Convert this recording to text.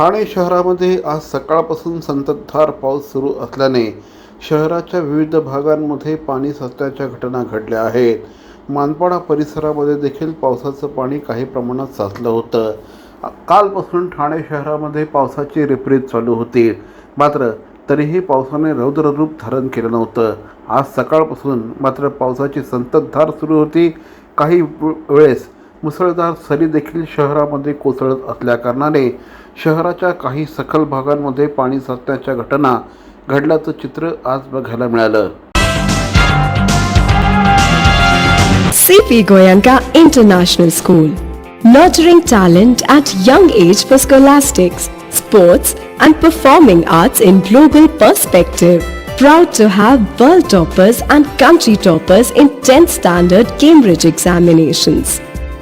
ठाणे शहरामध्ये आज सकाळपासून संततधार पाऊस सुरू असल्याने शहराच्या विविध भागांमध्ये पाणी साचल्याच्या घटना घडल्या आहेत. मानपाडा परिसरामध्ये देखील पावसाचं पाणी काही प्रमाणात साचलं होतं. कालपासून ठाणे शहरामध्ये पावसाची रिपरीत चालू होती. मात्र तरीही पावसाने रौद्ररूप धारण केलं नव्हतं. आज सकाळपासून मात्र पावसाची संततधार सुरू होती. काही वेळेस मुसळधार सरी देखील शहरामध्ये कोसळत असल्याकारणाने शहराच्या काही सखल भागांमध्ये पाणी साचण्याच्या घटना घडल्याचं चित्र आज बघायला मिळालं. C P Goenka international school nurturing talent at young age for scholastics sports and performing arts in global perspective proud to have world toppers and country toppers in tenth standard Cambridge examinations